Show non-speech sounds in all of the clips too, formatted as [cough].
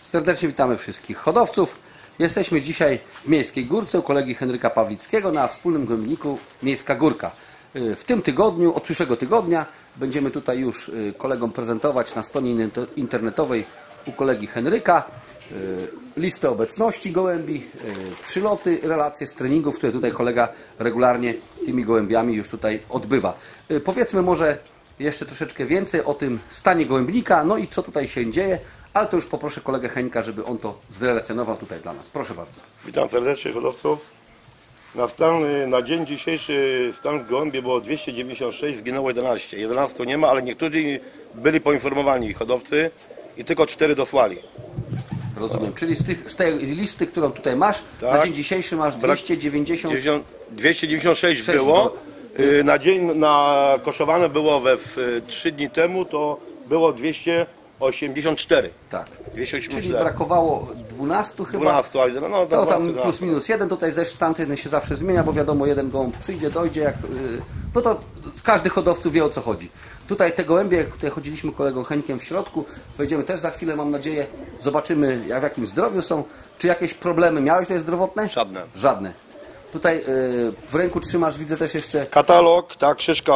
Serdecznie witamy wszystkich hodowców. Jesteśmy dzisiaj w Miejskiej Górce u kolegi Henryka Pawlickiego na wspólnym głębniku Miejska Górka. Y, W tym tygodniu, od przyszłego tygodnia będziemy tutaj już y, kolegom prezentować na stronie inter- internetowej u kolegi Henryka y, listę obecności gołębi, przyloty, relacje z treningów, które tutaj kolega regularnie tymi gołębiami już tutaj odbywa. Powiedzmy może jeszcze troszeczkę więcej o tym stanie gołębnika, no i co tutaj się dzieje, ale to już poproszę kolegę Henka, żeby on to zrelacjonował tutaj dla nas. Proszę bardzo. Witam serdecznie hodowców. Na, stan, na dzień dzisiejszy stan gołębie było 296, zginęło 11. 11 nie ma, ale niektórzy byli poinformowani hodowcy i tylko 4 dosłali. Rozumiem. Czyli z, tych, z tej listy, którą tutaj masz, na Tak. dzień dzisiejszy masz Brak- 290. 90 296 Sześć było. do- Y, Na dzień na koszowane było we w, 3 dni temu, to było 284. Tak. Czyli 284. brakowało 12 chyba. 12, ale no, no, To 12, tam 12. plus minus jeden, tutaj też stan ten się zawsze zmienia, bo wiadomo, jeden gołąb przyjdzie, dojdzie, jak, y, no to każdy hodowcu wie o co chodzi. Tutaj te gołębie, tutaj chodziliśmy kolegą Henkiem w środku, wejdziemy też za chwilę, mam nadzieję, zobaczymy jak w jakim zdrowiu są, czy jakieś problemy miałeś tutaj zdrowotne? Żadne. Żadne. Tutaj y, w ręku trzymasz, widzę też jeszcze Katalog, tak, Krzyżka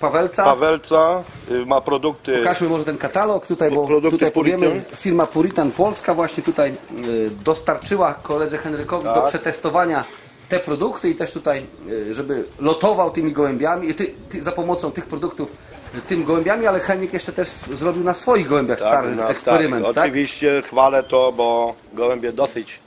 Pawelca. Pawelca y, ma produkty. Pokażmy może ten katalog tutaj, bo tutaj powiemy, Puritan. firma Puritan Polska właśnie tutaj y, dostarczyła koledze Henrykowi do Tak. przetestowania te produkty i też tutaj, żeby lotował tymi gołębiami, ty, ty, za pomocą tych produktów tym gołębiami, ale Henryk jeszcze też zrobił na swoich gołębiach stary na eksperyment, starych. tak? Oczywiście chwalę to, bo gołębie dosyć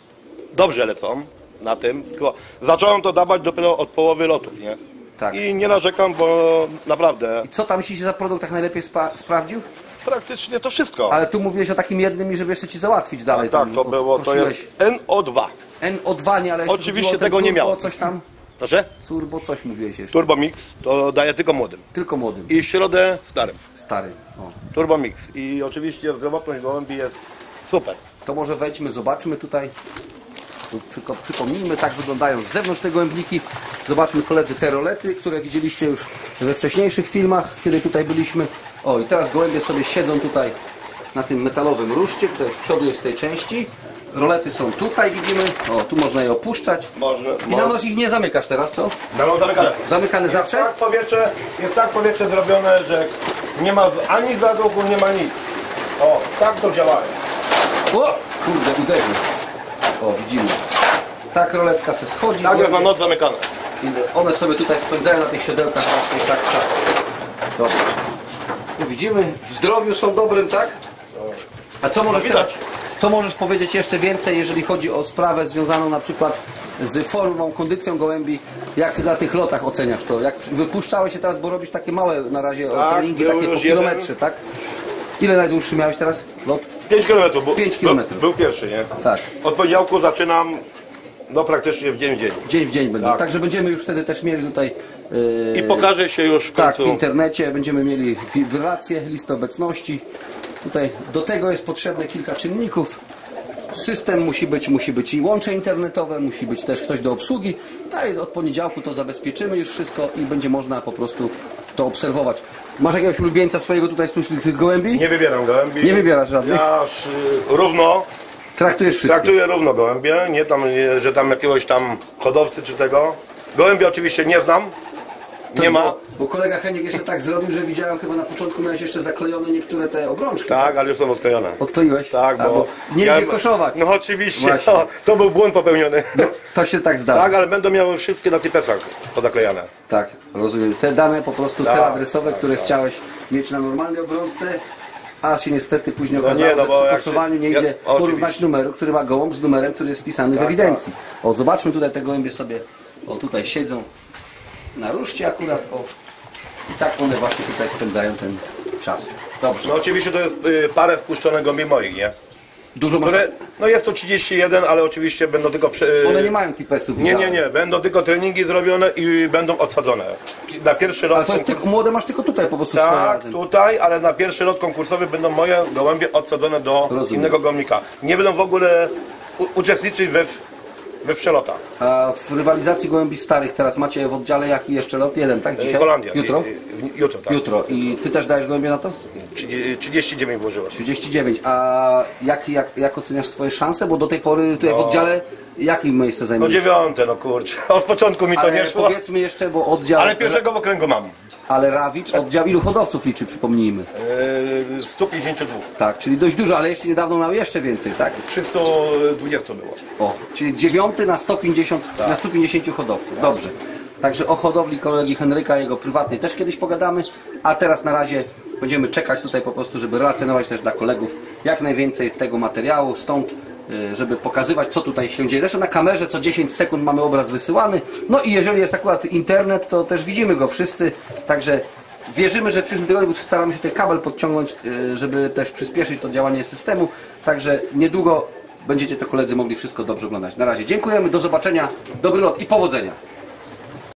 dobrze lecą na tym. Tylko zacząłem to dawać dopiero od połowy lotów, nie? Tak. I nie narzekam, bo naprawdę Co tam ci się za produktach najlepiej spa- sprawdził? praktycznie to wszystko. Ale tu mówiłeś o takim jednym i żeby jeszcze ci załatwić dalej. tak, tam, to o- było, to prosiłeś jest NO2. NO2, nie, ale jeszcze Oczywiście chodziło o ten tego nie turbo, miałem. coś tam, Proszę? turbo coś mówiłeś jeszcze. Turbo Mix to daje tylko młodym. Tylko młodym. I w środę starym. Stary. O. Turbo Mix. I oczywiście zdrowotność gołębi jest super. To może wejdźmy, zobaczmy tutaj. Przypomnijmy, tak wyglądają z zewnątrz te gołębniki. Zobaczmy koledzy te rolety, które widzieliście już we wcześniejszych filmach, kiedy tutaj byliśmy. O i teraz gołębie sobie siedzą tutaj na tym metalowym ruszcie, które z przodu jest w tej części. Rolety są tutaj, widzimy. O, tu można je opuszczać. Można. I na noc ich nie zamykasz teraz, co? Będą zamykane. Zamykane zawsze? Tak powietrze, jest tak powietrze zrobione, że nie ma ani zaduchu, nie ma nic. O, tak to działa. O! Kurde, uderzył. O, widzimy. Tak roletka se schodzi. Tak jest na noc zamykane. I one sobie tutaj spędzają na tych siodełkach właśnie tak czas. Dobrze. Tu widzimy, w zdrowiu są dobrym, tak? A co możesz, No teraz, co możesz powiedzieć jeszcze więcej, jeżeli chodzi o sprawę związaną na przykład z formą, kondycją gołębi? Jak na tych lotach oceniasz to? Jak wypuszczałeś się teraz, bo robisz takie małe na razie Tak, treningi, takie po kilometrze, tak? Ile najdłuższy miałeś teraz lot? 5 km. Był, Pięć był, kilometrów. był pierwszy, nie? Tak. Od poniedziałku zaczynam, no praktycznie w dzień w dzień. Dzień w dzień będą. Tak. Także będziemy już wtedy też mieli tutaj... Yy, I pokaże się już w Tak, w końcu. internecie będziemy mieli relacje, listę obecności. Tutaj do tego jest potrzebne kilka czynników. System musi być, musi być i łącze internetowe, musi być też ktoś do obsługi. I od poniedziałku to zabezpieczymy już wszystko i będzie można po prostu to obserwować. Masz jakiegoś ulubieńca swojego tutaj z tych- gołębi? Nie wybieram gołębi. Nie wybierasz żadnych? Ja y, równo, Traktujesz wszystkie? traktuję równo gołębie, nie tam, nie, że tam jakiegoś tam hodowcy czy tego. Gołębie oczywiście nie znam, nie ma. Bo, bo kolega Heniek jeszcze tak zrobił, że widziałem chyba na początku miałeś jeszcze zaklejone niektóre te obrączki. Tak, ale już są odklejone. Odkleiłeś? Tak, A, bo... nie ja- koszować. No oczywiście, to, to był błąd popełniony. To się tak zdarza. Tak, ale będą miały wszystkie na typesach pozaklejane. Tak, rozumiem. Te dane po prostu, te Tak, adresowe, które chciałeś mieć na normalnej obrączce, a się niestety później No okazało, nie, no że bo przy koszowaniu się- nie ja- idzie oczywiście. porównać numeru, który ma gołąb z numerem, który jest wpisany w Tak, ewidencji. O, zobaczmy tutaj te gołębie sobie, o tutaj siedzą na ruszcie akurat, o. I tak one właśnie tutaj spędzają ten czas. Dobrze. No oczywiście to jest y, parę wpuszczonych gołębi moich, nie? Dużo masz... Które, no jest to 31, ale oczywiście będą tylko... Prze... One nie mają tipesów. Nie, nie, nie, będą tylko treningi zrobione i będą odsadzone. Na pierwszy rok... Ale to konkurs- tylko młode masz tylko tutaj po prostu Tak, tutaj, ale na pierwszy lot konkursowy będą moje gołębie odsadzone do Rozumiem. innego gołębnika. Nie będą w ogóle uczestniczyć we, we przelotach. A w rywalizacji gołębi starych teraz macie w oddziale jaki jeszcze lot? Jeden, tak? Dzisiaj? Holandia. Jutro? I- i- Jutro, tak. Jutro. I ty też dajesz gołębie na to? 30 39 włożyłem. 39. A jak, jak, jak oceniasz swoje szanse? Bo do tej pory tutaj w No. oddziale jakim miejsce No zajmujesz? dziewiąte, no kurczę. [laughs] Od początku mi to Ale nie szło, powiedzmy jeszcze, bo oddział... ale pierwszego w okręgu mam. Ale Rawicz, oddział ilu hodowców liczy, przypomnijmy. Yy, 152. Tak, czyli dość dużo, ale jeszcze niedawno miał jeszcze więcej, tak? 320 było. O, czyli dziewiąty na 150, na 150 hodowców. Dobrze. Także o hodowli kolegi Henryka, jego prywatnej też kiedyś pogadamy, a teraz na razie będziemy czekać tutaj po prostu, żeby relacjonować też dla kolegów jak najwięcej tego materiału, stąd żeby pokazywać co tutaj się dzieje. Zresztą na kamerze co 10 sekund mamy obraz wysyłany. No i jeżeli jest akurat internet, to też widzimy go wszyscy, także Wierzymy, że w przyszłym tygodniu staramy się tutaj kabel podciągnąć, y, żeby też przyspieszyć to działanie systemu. Także niedługo będziecie to koledzy mogli wszystko dobrze oglądać. Na razie dziękujemy, do zobaczenia, dobry lot i powodzenia.